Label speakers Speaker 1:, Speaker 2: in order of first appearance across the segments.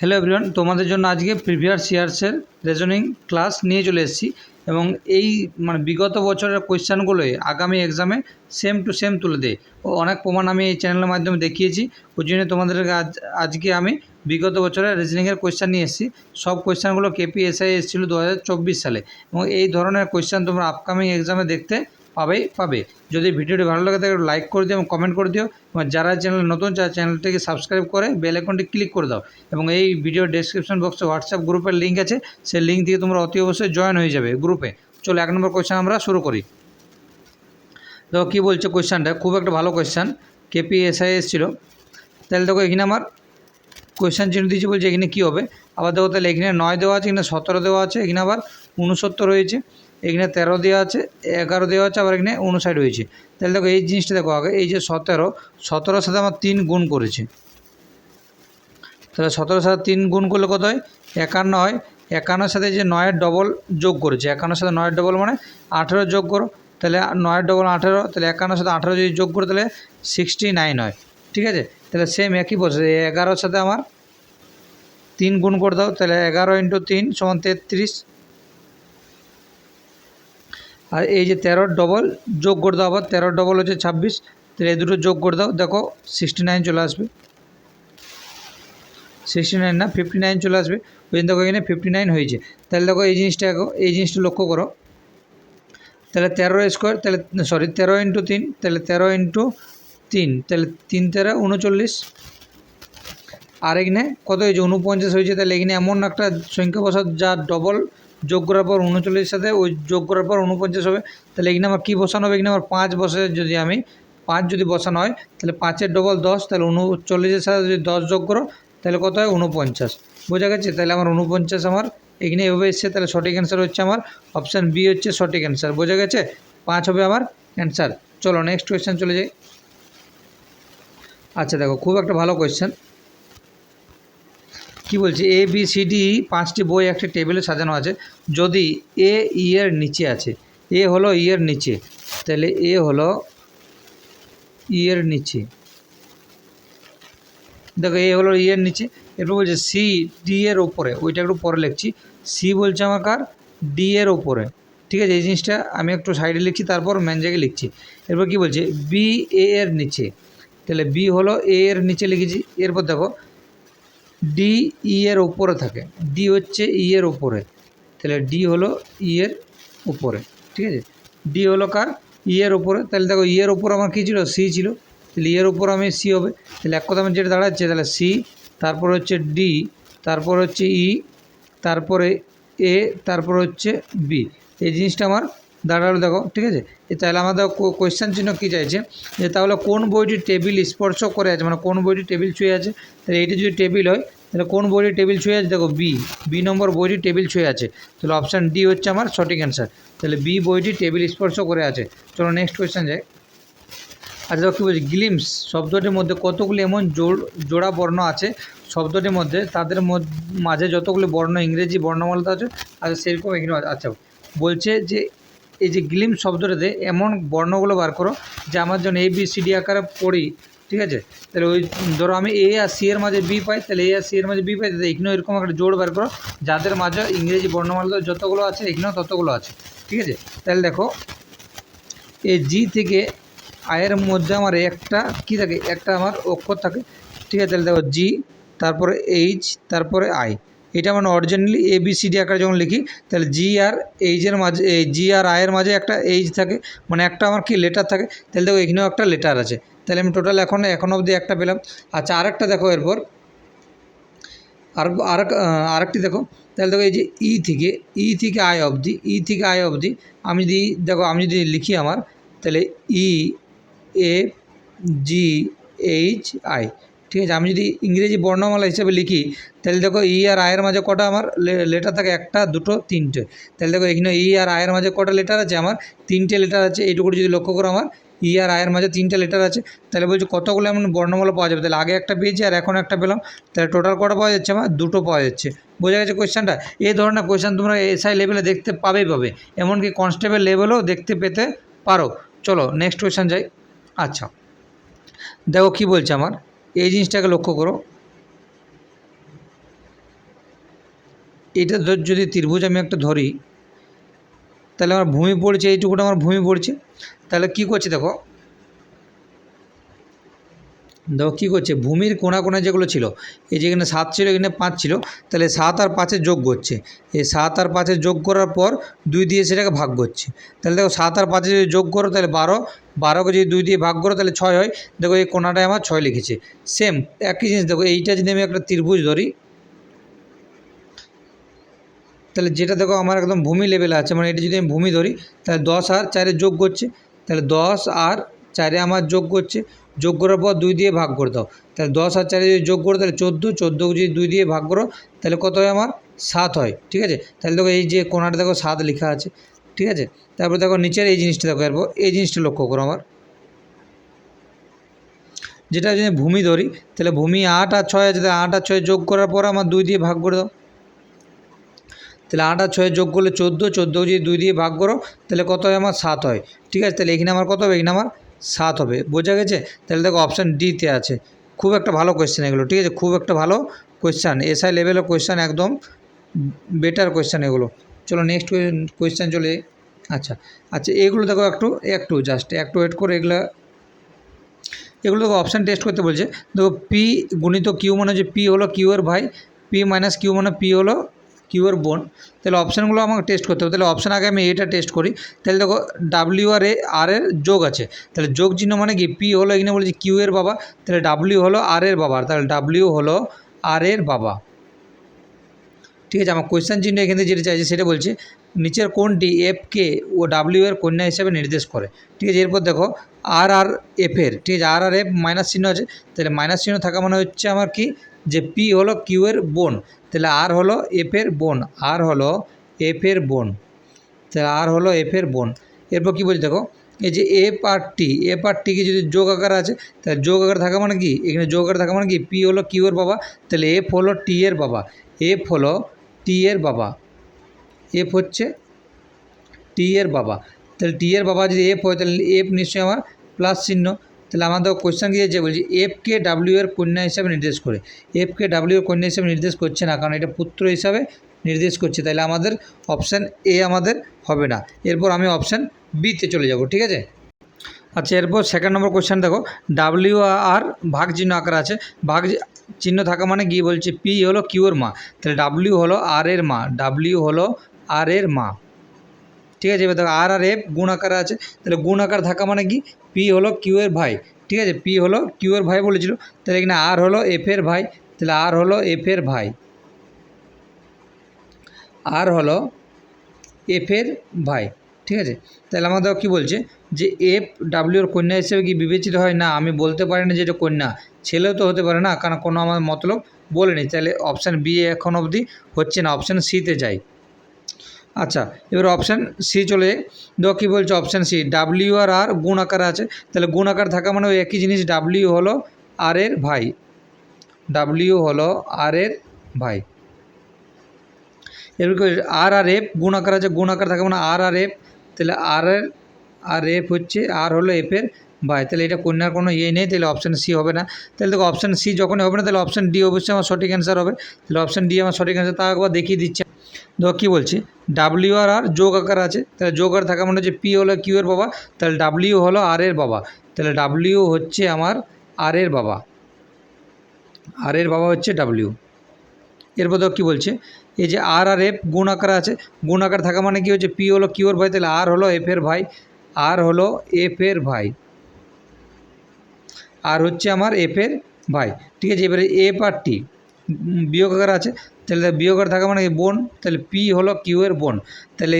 Speaker 1: hello everyone তোমাদের জন্য আজকে প্রিভিয়াস ইয়ার্সের রেজনিং ক্লাস নিয়ে চলে এসেছি এবং এই মানে বিগত বছরের কোয়েশ্চানগুলোই আগামী এক্সামে সেম টু সেম তুলে দেয় ও অনেক প্রমাণ আমি এই চ্যানেলের মাধ্যমে দেখিয়েছি ওই জন্য তোমাদেরকে আজ আজকে আমি বিগত বছরের রিজনিংয়ের কোয়েশ্চান নিয়ে এসেছি সব কোয়েশ্চানগুলো কেপিএসআই এসেছিলো দু হাজার চব্বিশ সালে এবং এই ধরনের কোয়েশ্চান তোমরা আপকামিং এক্সামে দেখতে পাবেই পাবে যদি ভিডিওটি ভালো লাগে তাহলে লাইক করে দিও এবং কমেন্ট করে দিও এবং যারা চ্যানেল নতুন যারা চ্যানেলটিকে সাবস্ক্রাইব করে বেল আইকনটি ক্লিক করে দাও এবং এই ভিডিও ডেসক্রিপশন বক্সে হোয়াটসঅ্যাপ গ্রুপের লিঙ্ক আছে সেই লিঙ্ক দিয়ে তোমরা অতি অবশ্যই জয়েন হয়ে যাবে গ্রুপে চলো এক নম্বর কোয়েশ্চেন আমরা শুরু করি দেখো কী বলছে কোয়েশ্চেনটা খুব একটা ভালো কোয়েশ্চেন কেপিএসআই এসেছিল তাহলে দেখো এখানে আমার কোয়েশ্চেন চিহ্ন দিয়েছি বলছে এখানে কী হবে আবার দেখো তাহলে এখানে নয় দেওয়া আছে এখানে সতেরো দেওয়া আছে এখানে আবার উনসত্তর রয়েছে এখানে তেরো দেওয়া আছে এগারো দেওয়া আছে আবার এখানে উনষাট হয়েছে তাহলে দেখো এই জিনিসটা দেখো আগে এই যে সতেরো সতেরোর সাথে আমার তিন গুণ করেছে তাহলে সতেরোর সাথে তিন গুণ করলে কত হয় একান্ন হয় একান্নর সাথে যে নয়ের ডবল যোগ করেছে একান্নর সাথে নয়ের ডবল মানে আঠেরো যোগ করো তাহলে নয়ের ডবল আঠেরো তাহলে একান্নর সাথে আঠেরো যদি যোগ করো তাহলে সিক্সটি নাইন হয় ঠিক আছে তাহলে সেম একই বসে এগারোর সাথে আমার তিন গুণ করে দাও তাহলে এগারো ইন্টু তিন সমান তেত্রিশ আর এই যে তেরো ডবল যোগ করে দাও আবার তেরো ডবল হচ্ছে ছাব্বিশ তাহলে এই দুটো যোগ করে দাও দেখো সিক্সটি নাইন চলে আসবে সিক্সটি নাইন না ফিফটি নাইন চলে আসবে ওই জন্য দেখো এখানে ফিফটি নাইন হয়েছে তাহলে দেখো এই জিনিসটা এই জিনিসটা লক্ষ্য করো তাহলে তেরো স্কোয়ার তাহলে সরি তেরো ইন্টু তিন তাহলে তেরো ইন্টু তিন তাহলে তিন তেরো উনচল্লিশ আর এখানে কত হয়েছে উনপঞ্চাশ হয়েছে তাহলে এখানে এমন একটা সংখ্যা বসাও যা ডবল যোগ করার পর উনচল্লিশের সাথে ওই যোগ করার পর উনপঞ্চাশ হবে তাহলে এখানে আমার কী বসানো হবে এখানে আমার পাঁচ বসে যদি আমি পাঁচ যদি বসানো হয় তাহলে পাঁচের ডবল দশ তাহলে উনচল্লিশের সাথে যদি দশ যোগ করো তাহলে কত হয় উনপঞ্চাশ বোঝা গেছে তাহলে আমার উনপঞ্চাশ আমার এখানে এভাবে এসছে তাহলে সঠিক অ্যান্সার হচ্ছে আমার অপশান বি হচ্ছে সঠিক অ্যান্সার বোঝা গেছে পাঁচ হবে আমার অ্যান্সার চলো নেক্সট কোয়েশ্চেন চলে যাই আচ্ছা দেখো খুব একটা ভালো কোয়েশ্চেন কি বলছে এ বি সি ডি পাঁচটি বই একটি টেবিলে সাজানো আছে যদি এ ইয়ের নিচে আছে এ হলো ইয়ের নিচে তাহলে এ হলো ইয়ের নিচে দেখো এ হলো ইয়ের নিচে এরপর বলছে সি ডি এর ওপরে ওইটা একটু পরে লিখছি সি বলছে আমাকার ডি এর ওপরে ঠিক আছে এই জিনিসটা আমি একটু সাইডে লিখছি তারপর জায়গায় লিখছি এরপর কি বলছে বি এ এর নিচে তাহলে বি হলো এ এর নিচে লিখেছি এরপর দেখো ডি ই e এর ওপরে থাকে ডি হচ্ছে ই e এর ওপরে তাহলে ডি হলো ই e এর ঠিক আছে ডি হলো কার ই এর ওপরে তাহলে দেখো ই এর ওপর আমার কী ছিল সি ছিল তাহলে ইয়ের ওপর আমি সি হবে তাহলে এক কথা আমার যেটা দাঁড়াচ্ছে তাহলে সি তারপর হচ্ছে ডি তারপর হচ্ছে ই তারপরে এ তারপর হচ্ছে বি এই জিনিসটা আমার দাঁড়ালো দেখো ঠিক আছে তাহলে আমাদের কোয়েশ্চেন চিহ্ন কী চাইছে যে তাহলে কোন বইটি টেবিল স্পর্শ করে আছে মানে কোন বইটি টেবিল ছুঁয়ে আছে তাহলে এইটি যদি টেবিল হয় তাহলে কোন বইটি টেবিল ছুঁয়ে আছে দেখো বি বি নম্বর বইটি টেবিল ছুঁয়ে আছে তাহলে অপশান ডি হচ্ছে আমার সঠিক অ্যান্সার তাহলে বি বইটি টেবিল স্পর্শ করে আছে চলো নেক্সট কোয়েশ্চেন যাই আচ্ছা দেখো কী বলছি গ্লিমস শব্দটির মধ্যে কতগুলি এমন জোড়া বর্ণ আছে শব্দটির মধ্যে তাদের মাঝে যতগুলি বর্ণ ইংরেজি বর্ণমালতা আছে আর সেরকম এখানে আচ্ছা বলছে যে এই যে গ্লিম শব্দটাতে এমন বর্ণগুলো বার করো যা আমার জন্য এ বি সি ডি আকারে পড়ি ঠিক আছে তাহলে ওই ধরো আমি এ আর সি এর মাঝে বি পাই তাহলে এ আর সি এর মাঝে বি পাই তাহলে এখানেও এরকম একটা জোড় বার করো যাদের মাঝে ইংরেজি বর্ণমালা যতগুলো আছে এখানেও ততগুলো আছে ঠিক আছে তাহলে দেখো এ জি থেকে আয়ের মধ্যে আমার একটা কি থাকে একটা আমার অক্ষর থাকে ঠিক আছে তাহলে দেখো জি তারপরে এইচ তারপরে আই এটা মানে originally A B C D আকারে যখন লিখি তাহলে জি আর এইচের মাঝে জি আর এর মাঝে একটা এইচ থাকে মানে একটা আমার কি লেটার থাকে তাহলে দেখো এখানেও একটা লেটার আছে তাহলে আমি টোটাল এখন এখন অবধি একটা পেলাম আচ্ছা আরেকটা দেখো এরপর আর আর আরেকটি দেখো তাহলে দেখো এই যে ই e থেকে ই e থেকে আই অবধি ই e থেকে আই অবধি আমি যদি দেখো আমি যদি লিখি আমার তাহলে ই এ জি এইচ আই ঠিক আছে আমি যদি ইংরেজি বর্ণমালা হিসেবে লিখি তাহলে দেখো ই আর আয়ের মাঝে কটা আমার লেটার থাকে একটা দুটো তিনটে তাহলে দেখো এখানে ই আর আয়ের মাঝে কটা লেটার আছে আমার তিনটে লেটার আছে এইটুকু যদি লক্ষ্য করো আমার ই আর আয়ের মাঝে তিনটে লেটার আছে তাহলে বলছি কতগুলো এমন বর্ণমালা পাওয়া যাবে তাহলে আগে একটা পেয়েছি আর এখন একটা পেলাম তাহলে টোটাল কটা পাওয়া যাচ্ছে আমার দুটো পাওয়া যাচ্ছে বোঝা গেছে কোয়েশ্চেনটা এই ধরনের কোয়েশ্চান তোমরা এসআই লেভেলে দেখতে পাবেই পাবে এমনকি কনস্টেবল লেভেলও দেখতে পেতে পারো চলো নেক্সট কোয়েশ্চান যাই আচ্ছা দেখো কী বলছে আমার এই জিনিসটাকে লক্ষ্য করো এটা যদি ত্রিভুজ আমি একটা ধরি তাহলে আমার ভূমি পড়ছে এইটুকুটা আমার ভূমি পড়ছে তাহলে কি করছে দেখো দেখো কী করছে ভূমির কোনা কোনা যেগুলো ছিল এই যেখানে সাত ছিল এখানে পাঁচ ছিল তাহলে সাত আর পাঁচে যোগ করছে এই সাত আর পাঁচে যোগ করার পর দুই দিয়ে সেটাকে ভাগ করছে তাহলে দেখো সাত আর পাঁচে যদি যোগ করো তাহলে বারো বারোকে যদি দুই দিয়ে ভাগ করো তাহলে ছয় হয় দেখো এই কোনাটায় আমার ছয় লিখেছে সেম একই জিনিস দেখো এইটা যদি আমি একটা ত্রিভুজ ধরি তাহলে যেটা দেখো আমার একদম ভূমি লেভেলে আছে মানে এটা যদি আমি ভূমি ধরি তাহলে দশ আর চারে যোগ করছে তাহলে দশ আর চারে আমার যোগ করছে যোগ করার পর দুই দিয়ে ভাগ করে দাও তাহলে দশ আর চারে যদি যোগ করো তাহলে চোদ্দো চোদ্দো যদি দুই দিয়ে ভাগ করো তাহলে কত হয় আমার সাত হয় ঠিক আছে তাহলে দেখো এই যে কোনাটা দেখো সাত লেখা আছে ঠিক আছে তারপর দেখো নিচের এই জিনিসটা দেখো এরপর এই জিনিসটা লক্ষ্য করো আমার যেটা যদি ভূমি ধরি তাহলে ভূমি আট আর ছয় আছে তাহলে আট আর ছয় যোগ করার পর আমার দুই দিয়ে ভাগ করে দাও তাহলে আট আর ছয় যোগ করলে চোদ্দো চোদ্দো যদি দুই দিয়ে ভাগ করো তাহলে কত হয় আমার সাত হয় ঠিক আছে তাহলে এখানে আমার কত হবে এখানে আমার সাত হবে বোঝা গেছে তাহলে দেখো অপশান ডিতে আছে খুব একটা ভালো কোয়েশ্চেন এগুলো ঠিক আছে খুব একটা ভালো কোয়েশ্চান এসআই লেভেলের কোয়েশ্চান একদম বেটার কোয়েশ্চান এগুলো চলো নেক্সট কোয়েশ্চেন চলে আচ্ছা আচ্ছা এগুলো দেখো একটু একটু জাস্ট একটু ওয়েট করে এগুলো এগুলো দেখো অপশান টেস্ট করতে বলছে দেখো পি গুণিত কিউ মানে হচ্ছে পি হলো কিউ এর ভাই পি মাইনাস কিউ মানে পি হলো কিউর বোন তাহলে অপশানগুলো আমাকে টেস্ট করতে হবে তাহলে অপশান আগে আমি এটা টেস্ট করি তাহলে দেখো ডাব্লিউ আর এ আর এর যোগ আছে তাহলে যোগ চিহ্ন মানে কি পি হলো এখানে বলছি কিউ এর বাবা তাহলে ডাব্লিউ হলো আর এর বাবা তাহলে ডাব্লিউ হলো আর এর বাবা ঠিক আছে আমার কোয়েশ্চেন চিহ্ন এখানে যেটা চাইছে সেটা বলছে নিচের কোনটি এফকে ও ডাব্লিউ এর কন্যা হিসাবে নির্দেশ করে ঠিক আছে এরপর দেখো আর আর এফের ঠিক আছে আর আর এফ মাইনাস চিহ্ন আছে তাহলে মাইনাস চিহ্ন থাকা মানে হচ্ছে আমার কি যে পি হলো কিউ এর বোন তাহলে আর হলো এফ এর বোন আর হলো এফ এর বোন তাহলে আর হলো এফ এর বোন এরপর কী বলছি দেখো এই যে F R T F R টিকে যদি যোগ আকার আছে তাহলে যোগ আকার থাকা মানে কি এখানে যোগ আকার থাকা মানে কি পি হলো কিউ এর বাবা তাহলে এফ হলো টি এর বাবা এফ হলো টি এর বাবা এফ হচ্ছে টি এর বাবা তাহলে টি এর বাবা যদি এফ হয় তাহলে এফ নিশ্চয়ই আমার প্লাস চিহ্ন তাহলে আমাদের কোশ্চেন যে বলছি এফ কে ডাব্লিউ এর কন্যা হিসাবে নির্দেশ করে এফ কে ডাব্লিউ এর কন্যা হিসাবে নির্দেশ করছে না কারণ এটা পুত্র হিসাবে নির্দেশ করছে তাহলে আমাদের অপশান এ আমাদের হবে না এরপর আমি অপশান বিতে চলে যাব ঠিক আছে আচ্ছা এরপর সেকেন্ড নম্বর কোশ্চেন দেখো ডাব্লিউ আর ভাগ চিহ্ন আকার আছে ভাগ চিহ্ন থাকা মানে গিয়ে বলছে পি হলো কিউর মা তাহলে ডাব্লিউ হলো আর এর মা ডাব্লিউ হলো আর এর মা ঠিক আছে এবার দেখো আর আর এফ গুণ আকার আছে তাহলে গুণ আকার থাকা মানে কি পি হলো কিউ এর ভাই ঠিক আছে পি হলো কিউ এর ভাই বলেছিল তাহলে এখানে আর হলো এফ এর ভাই তাহলে আর হলো এফ এর ভাই আর হলো এফ এর ভাই ঠিক আছে তাহলে আমাদের কি বলছে যে এফ ডাব্লিউর কন্যা হিসেবে কি বিবেচিত হয় না আমি বলতে পারি না যে এটা কন্যা ছেলেও তো হতে পারে না কারণ কোনো আমার মতলব বলেনি তাহলে অপশান বি এখন অবধি হচ্ছে না অপশান সিতে যাই আচ্ছা এবার অপশান সি চলে দেখো কী বলছে অপশান সি ডাব্লিউ আর আর গুণ আকার আছে তাহলে গুণ আকার থাকা মানে ওই একই জিনিস ডাব্লিউ হলো আর এর ভাই ডাব্লিউ হলো আর এর ভাই এবার আর আর এফ গুণ আকার আছে গুণ আকার থাকা মানে আর আর এফ তাহলে আর এর আর এফ হচ্ছে আর হলো এফের ভাই তাহলে এটা কন্যার কোনো ইয়ে নেই তাহলে অপশান সি হবে না তাহলে দেখো অপশান সি যখনই হবে না তাহলে অপশান ডি অবশ্যই আমার সঠিক অ্যান্সার হবে তাহলে অপশান ডি আমার সঠিক অ্যান্সার তা একবার দেখিয়ে দিচ্ছে দেখো কী বলছে ডাব্লিউ আর আর যোগ আকার আছে তাহলে যোগ আর থাকা মানে হচ্ছে পি হলো কিউ এর বাবা তাহলে ডাব্লিউ হলো আর এর বাবা তাহলে ডাব্লিউ হচ্ছে আমার আর এর বাবা আর এর বাবা হচ্ছে ডাব্লিউ এরপর দেখো কী বলছে এই যে আর আর এফ গুণ আকার আছে গুণ আকার থাকা মানে কী হচ্ছে পি হলো কিউর ভাই তাহলে আর হলো এফ এর ভাই আর হলো এফ এর ভাই আর হচ্ছে আমার এফ এর ভাই ঠিক আছে এবারে এফ আর টি বিয়োগ আকার আছে তাহলে বিয়োগ থাকা মানে বোন তাহলে পি হলো কিউ এর বোন তাহলে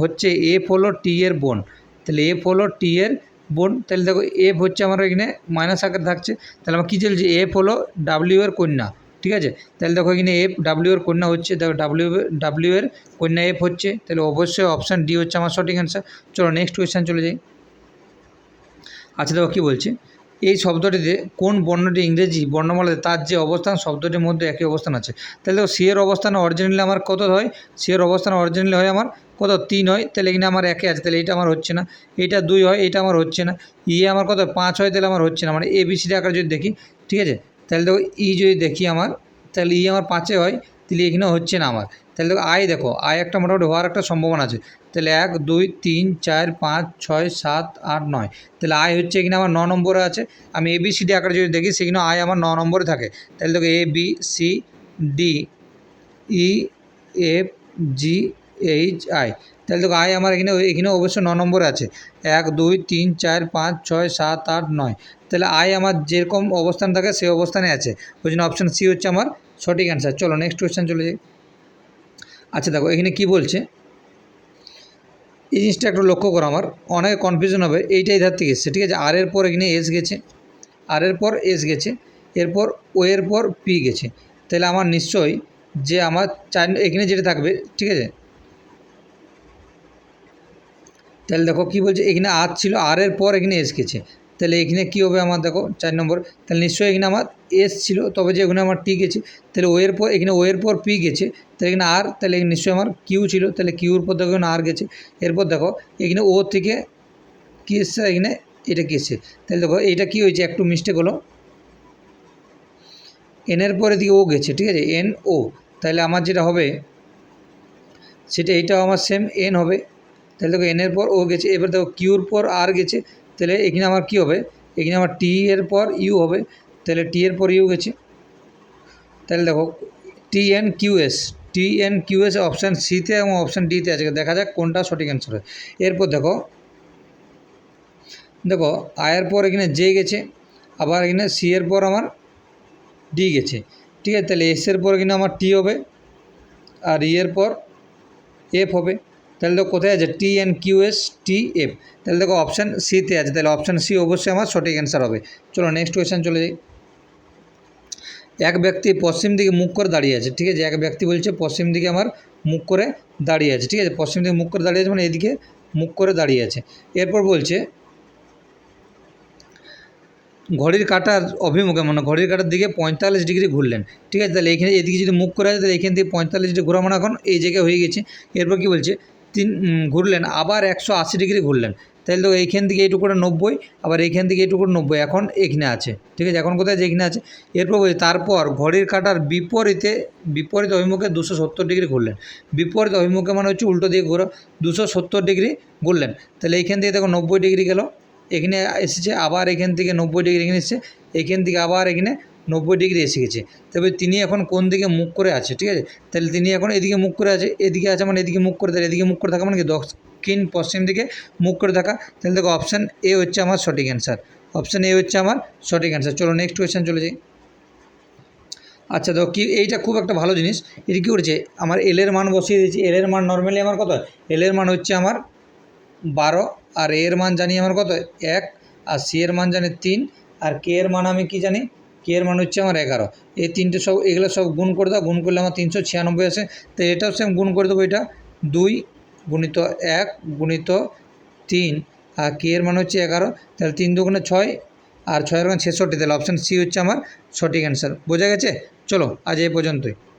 Speaker 1: হচ্ছে এফ হলো টি এর বোন তাহলে এফ হলো টি এর বোন তাহলে দেখো এফ হচ্ছে আমার এখানে মাইনাস আকার থাকছে তাহলে আমার কী চলছে এফ হলো ডাব্লিউ এর কন্যা ঠিক আছে তাহলে দেখো এখানে এফ ডাব্লিউ এর কন্যা হচ্ছে দেখো ডাব্লিউ ডাব্লিউ এর কন্যা এফ হচ্ছে তাহলে অবশ্যই অপশান ডি হচ্ছে আমার সঠিক অ্যান্সার চলো নেক্সট কোয়েশ্চেন চলে যাই আচ্ছা দেখো কী বলছে এই শব্দটিতে কোন বর্ণটি ইংরেজি বর্ণমালাতে তার যে অবস্থান শব্দটির মধ্যে একই অবস্থান আছে তাহলে দেখো সি এর অবস্থান অরিজিনালি আমার কত হয় সি এর অবস্থান অরিজিনালি হয় আমার কত তিন হয় তাহলে এখানে আমার একে আছে তাহলে এটা আমার হচ্ছে না এটা দুই হয় এটা আমার হচ্ছে না ই e আমার কত পাঁচ হয় তাহলে আমার হচ্ছে না মানে এ এবিসিডি আকার যদি দেখি ঠিক আছে তাহলে দেখো ই e যদি দেখি আমার তাহলে ই e আমার পাঁচে হয় তাহলে এখানে হচ্ছে না আমার তাহলে দেখো আয় দেখো আয় একটা মোটামুটি হওয়ার একটা সম্ভাবনা আছে তাহলে এক দুই তিন চার পাঁচ ছয় সাত আট নয় তাহলে আয় হচ্ছে এখানে আমার ন নম্বরে আছে আমি এ বি সি ডি আকারে যদি দেখি সেখানে আয় আমার ন নম্বরে থাকে তাহলে দেখো A B C D E F G H I তাহলে দেখো আয় আমার এখানে এখানে অবশ্য ন নম্বর আছে এক দুই তিন চার পাঁচ ছয় সাত আট নয় তাহলে আয় আমার যেরকম অবস্থান থাকে সেই অবস্থানে আছে ওই জন্য অপশান সি হচ্ছে আমার সঠিক অ্যান্সার চলো নেক্সট কোয়েশ্চেন চলে যাই আচ্ছা দেখো এখানে কি বলছে এই জিনিসটা একটু লক্ষ্য করো আমার অনেক কনফিউশন হবে এইটাই ধার থেকে এসছে ঠিক আছে আর এর পর এখানে এস গেছে আর এর পর এস গেছে এরপর ও এর পর পি গেছে তাহলে আমার নিশ্চয়ই যে আমার চার এখানে যেটা থাকবে ঠিক আছে তাহলে দেখো কী বলছে এখানে আর ছিল আর এর পর এখানে এস গেছে তাহলে এখানে কী হবে আমার দেখো চার নম্বর তাহলে নিশ্চয়ই এখানে আমার এস ছিল তবে যে এখানে আমার টি গেছে তাহলে ওয়ের পর এখানে ওয়ের পর পি গেছে তাহলে এখানে আর তাহলে নিশ্চয়ই আমার কিউ ছিল তাহলে কিউর পর দেখো আর গেছে এরপর দেখো এখানে ও থেকে কী এসছে এখানে এটা কী এসছে তাহলে দেখো এটা কী হয়েছে একটু মিস্টেক হলো এনের পরে দিকে ও গেছে ঠিক আছে এন ও তাহলে আমার যেটা হবে সেটা এইটাও আমার সেম এন হবে তাহলে দেখো এনের পর ও গেছে এবার দেখো কিউর পর আর গেছে তাহলে এখানে আমার কি হবে এখানে আমার টি এর পর ইউ হবে তাহলে টি এর পর ইউ গেছে তাহলে দেখো T N Q S T N Q S option সিতে এবং অপশান ডিতে আছে দেখা যাক কোনটা সঠিক অ্যান্সার হয় এরপর দেখো দেখো আয়ের পর এখানে জে গেছে আবার এখানে সি এর পর আমার ডি গেছে ঠিক আছে তাহলে এস এর পর এখানে আমার টি হবে আর ই e এর পর এফ হবে তাহলে দেখো কোথায় আছে T N Q S T F তাহলে দেখো অপশান সিতে আছে তাহলে অপশান সি অবশ্যই আমার সঠিক অ্যান্সার হবে চলো নেক্সট কোয়েশান চলে যাই এক ব্যক্তি পশ্চিম দিকে মুখ করে দাঁড়িয়ে আছে ঠিক আছে এক ব্যক্তি বলছে পশ্চিম দিকে আমার মুখ করে দাঁড়িয়ে আছে ঠিক আছে পশ্চিম দিকে মুখ করে দাঁড়িয়ে আছে মানে এদিকে মুখ করে দাঁড়িয়ে আছে এরপর বলছে ঘড়ির কাটার অভিমুখে মানে ঘড়ির কাটার দিকে পঁয়তাল্লিশ ডিগ্রি ঘুরলেন ঠিক আছে তাহলে এখানে এদিকে যদি মুখ করে আছে তাহলে এখান থেকে পঁয়তাল্লিশ ডিগ্রি ঘোরা মানে এখন এই জায়গায় হয়ে গেছে এরপর কী বলছে তিন ঘুরলেন আবার একশো আশি ডিগ্রি ঘুরলেন তাহলে তো এইখান থেকে করে নব্বই আবার এইখান থেকে এইটুকু নব্বই এখন এখানে আছে ঠিক আছে এখন কোথায় আছে এখানে আছে এরপর বলছি তারপর ঘড়ির কাটার বিপরীতে বিপরীত অভিমুখে দুশো সত্তর ডিগ্রি ঘুরলেন বিপরীত অভিমুখে মানে হচ্ছে উল্টো দিকে ঘুরো দুশো সত্তর ডিগ্রি ঘুরলেন তাহলে এইখান থেকে দেখো নব্বই ডিগ্রি গেল এখানে এসেছে আবার এখান থেকে নব্বই ডিগ্রি এখানে এসেছে এখান থেকে আবার এখানে নব্বই ডিগ্রি এসে গেছে তবে তিনি এখন কোন দিকে মুখ করে আছে ঠিক আছে তাহলে তিনি এখন এদিকে মুখ করে আছে এদিকে আছে মানে এদিকে মুখ করে তাহলে এদিকে মুখ করে থাকা মানে কি দক্ষিণ পশ্চিম দিকে মুখ করে থাকা তাহলে দেখো অপশান এ হচ্ছে আমার সঠিক অ্যান্সার অপশান এ হচ্ছে আমার সঠিক অ্যান্সার চলো নেক্সট কোয়েশ্চেন চলে যাই আচ্ছা দেখো কি এইটা খুব একটা ভালো জিনিস এটা কী করছে আমার এলের মান বসিয়ে দিয়েছি এলের মান নর্মালি আমার কত এলের মান হচ্ছে আমার বারো আর এর মান জানি আমার কত এক আর সি এর মান জানি তিন আর কে এর মান আমি কি জানি কে এর মানে হচ্ছে আমার এগারো এই তিনটে সব এগুলো সব গুণ করে দাও গুণ করলে আমার তিনশো ছিয়ানব্বই আছে তো এটাও সেম গুণ করে দেবো এটা দুই গুণিত এক গুণিত তিন আর কে এর মানে হচ্ছে এগারো তাহলে তিন দুগুণে ছয় আর ছয়ের গুণ ছেষট্টি তাহলে অপশান সি হচ্ছে আমার সঠিক অ্যান্সার বোঝা গেছে চলো আজ এই পর্যন্তই